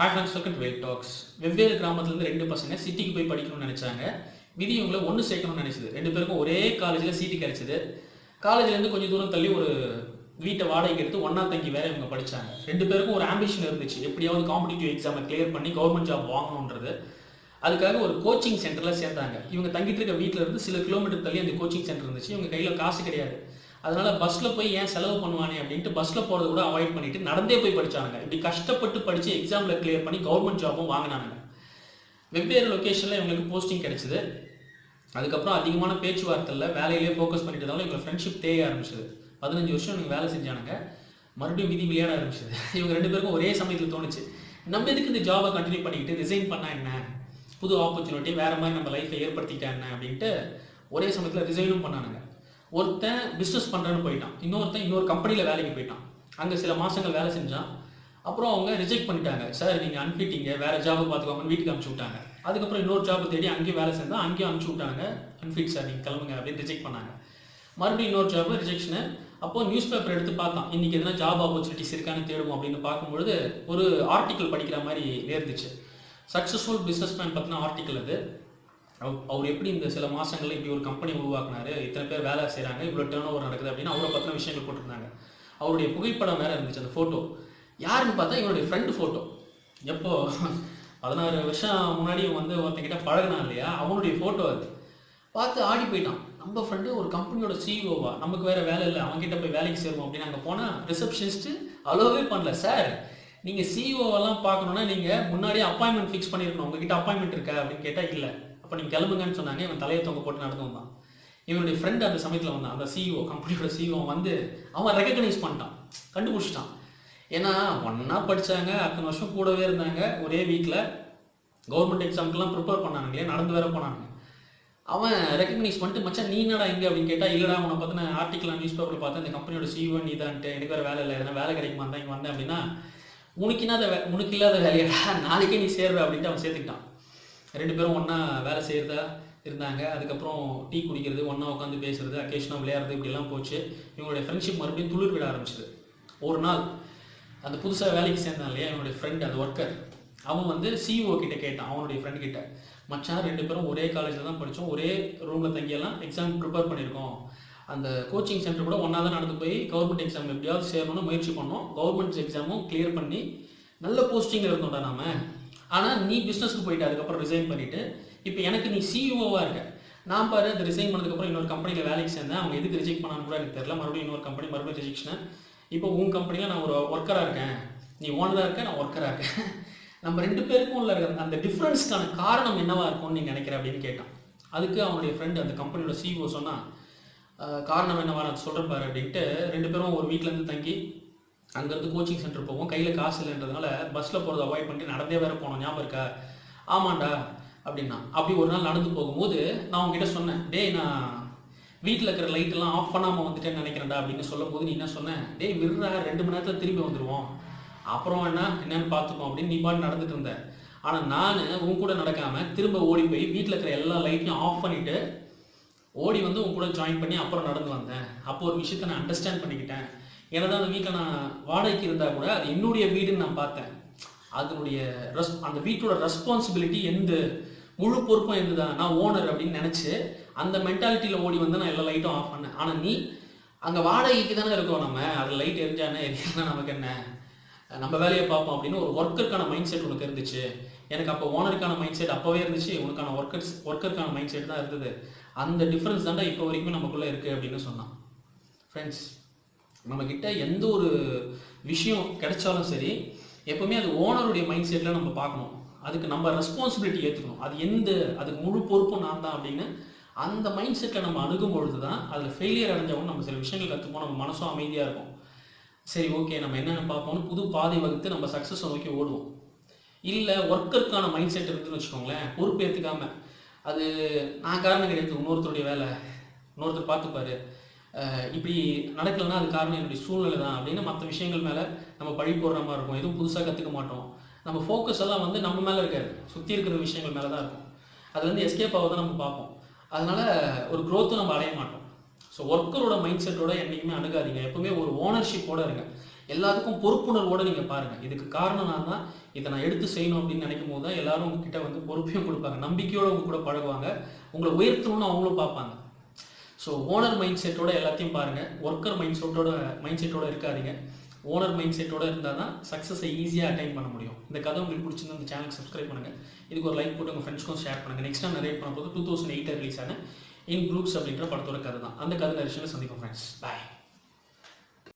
Hi friends welcome to well talks வெவ்வேறு கிராமத்துலேருந்து ரெண்டு பசங்க சிட்டிக்கு போய் படிக்கணும்னு நினச்சாங்க. விதி இவங்களை ஒன்று சேர்க்கணும்னு நினச்சது. ரெண்டு பேருக்கும் ஒரே காலேஜில் சீட்டு கிடைச்சிது. காலேஜ்லேருந்து கொஞ்சம் தூரம் தள்ளி ஒரு வீட்டை வாடகைக்கு எடுத்து ஒன்றா தங்கி வேற இவங்க படிச்சாங்க. ரெண்டு பேருக்கும் ஒரு ஆம்பிஷன் இருந்துச்சு. எப்படியாவது காம்படிட்டிவ் எக்ஸாமை கிளியர் பண்ணி கவர்மெண்ட் ஜாப் வாங்கணுன்றது அதுக்காக ஒரு கோச்சிங் சென்டரில் சேர்ந்தாங்க. இவங்க தங்கிட்டு இருக்க வீட்டில் இருந்து சில கிலோமீட்டர் தள்ளி அந்த கோச்சிங் சென்டர் இருந்துச்சு. இவங்க கையில் காசு கிடையாது. அதனால பஸ்ஸில் போய் ஏன் செலவு பண்ணுவானே அப்படின்ட்டு பஸ்ஸில் போகிறத கூட அவாய்ட் பண்ணிட்டு நடந்தே போய் படிச்சாங்க இப்படி கஷ்டப்பட்டு படித்து எக்ஸாமில் கிளியர் பண்ணி கவர்மெண்ட் ஜாபும் வாங்கினாங்க வெவ்வேறு லொக்கேஷனில் இவங்களுக்கு போஸ்டிங் கிடைச்சிது. அதுக்கப்புறம் அதிகமான பேச்சுவார்த்தையில் வேலையிலே ஃபோக்கஸ் பண்ணிட்டதால இவங்க ஃப்ரெண்ட்ஷிப் தேய ஆரம்பிச்சது. பதினஞ்சு வருஷம் இவங்க வேலை செஞ்சானுங்க. மறுபடியும் விதி விளையாட ஆரம்பிச்சது. இவங்க ரெண்டு பேருக்கும் ஒரே சமயத்தில் தோணுச்சு. நம்ம எதுக்கு இந்த ஜாபை கண்டினியூ பண்ணிக்கிட்டு ரிசைன் பண்ணா என்ன? புது ஆப்பர்ச்சுனிட்டி வேற மாதிரி நம்ம லைஃப்பை ஏற்படுத்திக்கிட்டா என்ன அப்படின்ட்டு ஒரே சமயத்தில் ரிசைனும் பண்ணானுங்க. ஒருத்தன் பிஸ்னஸ் பண்ணுறேன்னு போயிட்டான். இன்னொருத்தன் இன்னொரு கம்பெனியில் வேலைக்கு போயிட்டான். அங்கே சில மாதங்கள் வேலை செஞ்சான். அப்புறம் அவங்க ரிஜெக்ட் பண்ணிட்டாங்க. சார் நீங்கள் அன்ஃபிட்டிங்க வேறு ஜாப் பார்த்துக்கோங்கன்னு வீட்டுக்கு அனுப்பிச்சி விட்டாங்க. அதுக்கப்புறம் இன்னொரு ஜாப் தேடி அங்கேயும் வேலை செஞ்சால் அங்கேயும் அனுப்பிச்சு விட்டாங்க. அன்ஃபிட் சார் நீங்கள் கிளம்புங்க அப்படின்னு ரிஜெக்ட் பண்ணாங்க. மறுபடியும் இன்னொரு ஜாப் ரிஜெக்ஷனு அப்போ நியூஸ் பேப்பர் எடுத்து பார்த்தான். இன்னைக்கு எதனா ஜாப் ஆப்பர்ச்சுனிட்டிஸ் இருக்கான்னு தேடுவோம் அப்படின்னு பார்க்கும்பொழுது ஒரு ஆர்டிக்கல் படிக்கிற மாதிரி நேர்ந்துச்சு. சக்ஸஸ்ஃபுல் பிஸ்னஸ் மேன் பற்றின ஆர்டிக்கல் அது. அவர் எப்படி இந்த சில மாசங்கள்ல இப்படி ஒரு கம்பெனி உருவாக்குனாரு இத்தனை பேர் வேலை செய்கிறாங்க இவ்வளோ டேர்ன் ஓவர் நடக்குது அப்படின்னு அவரை பற்றின விஷயங்கள் போட்டிருந்தாங்க. அவருடைய புகைப்படம் வேற இருந்துச்சு அந்த ஃபோட்டோ யாருன்னு பார்த்தா இவருடைய ஃப்ரெண்டு ஃபோட்டோ எப்போ? பதினாறு வருஷம் முன்னாடி வந்து ஒருத்தக்கிட்ட பழகினான் இல்லையா? அவனுடைய ஃபோட்டோ அது. பார்த்து ஆடி போயிட்டான். நம்ம ஃப்ரெண்டு ஒரு கம்பெனியோட சிஇஓவா நமக்கு வேற வேலை இல்லை அவங்ககிட்ட போய் வேலைக்கு சேருவோம் அப்படின்னு அங்கே போனால் ரிசப்ஷனிஸ்ட்டு அலோவே பண்ணல. சார் நீங்கள் சிஇஓவெல்லாம் பார்க்கணுன்னா நீங்கள் முன்னாடியே அப்பாயின்மெண்ட் ஃபிக்ஸ் பண்ணியிருக்கணும் உங்ககிட்ட அப்பாயின்மெண்ட் இருக்கா? அப்படின்னு கேட்டால் இல்லை. அப்போ நீங்கள் கிளம்புங்கன்னு சொன்னாங்க இவன் தலையை தொங்க போட்டு நடந்து வந்தான் இவனுடைய ஃப்ரெண்ட் அந்த சமயத்தில் வந்தான். அந்த சிஇஓ கம்பெனியோட சிஇஓ வந்து அவன் ரெக்கக்னைஸ் பண்ணிட்டான். கண்டுபிடிச்சிட்டான். ஏன்னா ஒன்றா படிச்சாங்க அத்தனை வருஷம் கூடவே இருந்தாங்க. ஒரே வீட்டில் கவர்மெண்ட் எக்ஸாமுக்கெல்லாம் ப்ரிப்பேர் பண்ணானுங்களே நடந்து வேற போனாங்க அவன் ரெக்கக்னைஸ் பண்ணிட்டு மச்சான் நீ என்னடா இங்கே? அப்படின்னு கேட்டால் இல்லைடா உன்னை பற்றின ஆர்டிக்கல் நியூஸ் பேப்பரில் பார்த்தேன். இந்த கம்பெனியோட சிஇஓ நீ தான்ட்டு எனக்கு வேறு வேலை இல்லை. எதனா வேலை கிடைக்குமா? தான் இங்கே வந்தேன். அப்படின்னா உனக்கு இல்லாத உனக்கு இல்லாத வேலையடா. நாளைக்கே நீ சேர்ற. அப்படின்ட்டு அவன் சேர்த்துக்கிட்டான். ரெண்டு பேரும் ஒன்றா வேலை செய்கிறதா இருந்தாங்க. அதுக்கப்புறம் டீ குடிக்கிறது ஒன்றா உட்காந்து பேசுறது அக்கேஷனாக விளையாடுறது இப்படிலாம் போச்சு. இவங்களுடைய ஃப்ரெண்ட்ஷிப் மறுபடியும் துளிர் விட ஆரம்பிச்சிது. ஒரு நாள் அந்த புதுசாக வேலைக்கு சேர்ந்தான் இல்லையா என்னுடைய ஃப்ரெண்ட் அந்த ஒர்க்கர் அவன் வந்து சிஇஓ கிட்ட கேட்டான் அவனுடைய ஃப்ரெண்ட் கிட்ட. மச்சான் ரெண்டு பேரும் ஒரே காலேஜில் தான் படித்தோம் ஒரே ரூமில் தங்கியெல்லாம் எக்ஸாம் ப்ரிப்பேர் பண்ணியிருக்கோம். அந்த கோச்சிங் சென்டர் கூட ஒன்றா தான் நடந்து போய் கவர்மெண்ட் எக்ஸாம் எப்படியாவது சேரணும்னு முயற்சி பண்ணோம். கவர்மெண்ட் எக்ஸாமும் கிளியர் பண்ணி நல்ல போஸ்டிங்கில் இருந்தோம்டா நாம. ஆனால் நீ பிஸ்னஸ்க்கு போயிட்டு அதுக்கப்புறம் ரிசைன் பண்ணிட்டு இப்போ எனக்கு நீ சிஇஓவாக இருக்க. நான் பாரு அது ரிசைன் பண்ணதுக்கப்புறம் இன்னொரு கம்பெனியில் வேலைக்கு சேர்ந்தேன். அவங்க எதுக்கு ரிஜெக்ட் பண்ணான்னு கூட எனக்கு தெரியல. மறுபடியும் இன்னொரு கம்பெனி மறுபடியும் ரிஜெக்ஷனை இப்போ உன் கம்பெனியில் நான் ஒரு ஒர்க்கராக இருக்கேன். நீ ஓனராக இருக்க நான் ஒர்க்கராக இருக்கேன். நம்ம ரெண்டு பேருக்கும் உள்ள இருக்கிற அந்த டிஃப்ரென்ஸ்க்கான காரணம் என்னவா இருக்கும்னு நீ நினைக்கிற அப்படின்னு கேட்டான். அதுக்கு அவனுடைய ஃப்ரெண்ட் அந்த கம்பெனியோட சிஇஓ சொன்னால் காரணம் என்னவா நான் சொல்கிறேன் பாரு அப்படின்ட்டு ரெண்டு பேரும் ஒரு வீட்டிலேருந்து தங்கி அங்கேருந்து கோச்சிங் சென்டர் போவோம். கையில் காசு இல்லைன்றதுனால பஸ்ஸில் போகிறத அவாய்ட் பண்ணிட்டு நடந்தே வேற போனோம் ஞாபகம் இருக்கா? ஆமாண்டா அப்படின்னா. அப்படி ஒரு நாள் நடந்து போகும்போது நான் உங்ககிட்ட சொன்னேன் டேய் நான் வீட்டில் இருக்கிற லைட்டெல்லாம் ஆஃப் பண்ணாமல் வந்துட்டேன்னு நினைக்கிறேன்டா அப்படின்னு சொல்லும்போது நீ என்ன சொன்னேன் டேய் விடுறா ரெண்டு மணி நேரத்தில் திரும்பி வந்துடுவோம் அப்புறம் என்ன என்னன்னு பார்த்துப்போம் அப்படின்னு நீ பாட்டு நடந்துட்டு இருந்த. ஆனால் நான் உன் கூட நடக்காமல் திரும்ப ஓடி போய் வீட்டில் இருக்கிற எல்லா லைட்டையும் ஆஃப் பண்ணிட்டு ஓடி வந்து உன் கூட ஜாயின் பண்ணி அப்புறம் நடந்து வந்தேன். அப்போ ஒரு விஷயத்த நான் அண்டர்ஸ்டாண்ட் பண்ணிக்கிட்டேன். என்னதான் அந்த வீட்டில் நான் வாடகைக்கு இருந்தால் கூட அது என்னுடைய வீடுன்னு நான் பார்த்தேன். அதனுடைய ரெஸ் அந்த வீட்டோட ரெஸ்பான்சிபிலிட்டி எந்த முழு பொறுப்பும் எந்த நான் ஓனர் அப்படின்னு நினச்சி அந்த மென்டாலிட்டியில் ஓடி வந்து நான் எல்லா லைட்டும் ஆஃப் பண்ணேன். ஆனால் நீ அங்கே வாடகைக்கு தானே இருக்கோம் நம்ம. அதில் லைட் எரிஞ்சானே எரியானா நமக்கு என்ன? நம்ம வேலையை பார்ப்போம் அப்படின்னு ஒரு ஒர்க்கருக்கான மைண்ட் செட் உனக்கு இருந்துச்சு. எனக்கு அப்போ ஓனருக்கான மைண்ட் செட் அப்போவே இருந்துச்சு. உனக்கான ஒர்க்கர்ஸ் ஒர்க்கருக்கான மைண்ட் செட் தான் இருந்தது. அந்த டிஃப்ரென்ஸ் தாண்டா இப்போ வரைக்கும் நமக்குள்ளே இருக்குது அப்படின்னு சொன்னான். ஃப்ரெண்ட்ஸ் நம்மக்கிட்ட எந்த ஒரு விஷயம் கிடைச்சாலும் சரி எப்பவுமே அது ஓனருடைய மைண்ட் செட்டில் நம்ம பார்க்கணும். அதுக்கு நம்ம ரெஸ்பான்சிபிலிட்டி ஏற்றுக்கணும் அது எந்த அதுக்கு முழு பொறுப்பும் நான் தான் அப்படின்னு அந்த மைண்ட் செட்டில் நம்ம அணுகும் பொழுது தான் அதில் ஃபெயிலியர் அடைஞ்சவங்க நம்ம சில விஷயங்கள் கற்றுப்போம் நம்ம மனசும் அமைதியாக இருக்கும். சரி ஓகே நம்ம என்னென்ன பார்ப்போம்னு புது பாதை வகுத்து நம்ம சக்ஸஸை நோக்கி ஓடுவோம். இல்லை ஒர்க்கருக்கான மைண்ட் செட் இருக்குதுன்னு வச்சுக்கோங்களேன் பொறுப்பு ஏற்றுக்காம அது நான் காரணம் கிடையாது இன்னொருத்தருடைய வேலை இன்னொருத்தர் பார்த்துப்பாரு. இப்படி நடக்கலைன்னா அது காரணம் என்னுடைய சூழ்நிலை தான் அப்படின்னு மற்ற விஷயங்கள் மேலே நம்ம பழி போடுற மாதிரி இருக்கும். எதுவும் புதுசாக கற்றுக்க மாட்டோம். நம்ம ஃபோக்கஸ் எல்லாம் வந்து நம்ம மேலே இருக்காது. சுற்றி இருக்கிற விஷயங்கள் மேலே தான் இருக்கும். அது வந்து எஸ்கேப் ஆக தான் நம்ம பார்ப்போம். அதனால ஒரு க்ரோத்தும் நம்ம அடைய மாட்டோம். ஸோ ஒர்க்கரோட மைண்ட் செட்டோட என்றைக்குமே அணுகாதீங்க. எப்பவுமே ஒரு ஓனர்ஷிப்போட இருங்க. எல்லாத்துக்கும் பொறுப்புணர்வோட நீங்கள் பாருங்கள் இதுக்கு காரணம் நான் தான் இதை நான் எடுத்து செய்யணும் அப்படின்னு நினைக்கும் போது தான் எல்லாரும் உங்ககிட்ட வந்து பொறுப்பையும் கொடுப்பாங்க. நம்பிக்கையோடு உங்க கூட பழகுவாங்க. உங்களை உயர்த்தணும்னு அவங்களும் பார்ப்பாங்க. ஸோ ஓனர் மைண்ட் செட்டோட எல்லாத்தையும் பாருங்கள் ஒர்க்கர் மைண்ட் செட்டோட மைண்ட் செட்டோட இருக்காதிங்க. ஓனர் மைண்ட் செட்டோட இருந்தால் தான் சக்ஸஸை ஈஸியாக அட்டைன் பண்ண முடியும். இந்த கதை உங்களுக்கு பிடிச்சிருந்தா இந்த சேனலுக்கு சப்ஸ்கிரைப் பண்ணுங்கள் இதுக்கு ஒரு லைக் போட்டு உங்கள் ஃப்ரெண்ட்ஸ்க்கும் ஷேர் பண்ணுங்கள் நெக்ஸ்ட் டைம் நிறைய பண்ண போது டூ தௌசண்ட் எயிட்டில் ரிலீஸ் ஆன இன் குரூப்ஸ் அப்படின்ற படத்தோட கதை தான். அந்த கதை நிறைய சந்திக்கும் ஃப்ரெண்ட்ஸ் பாய்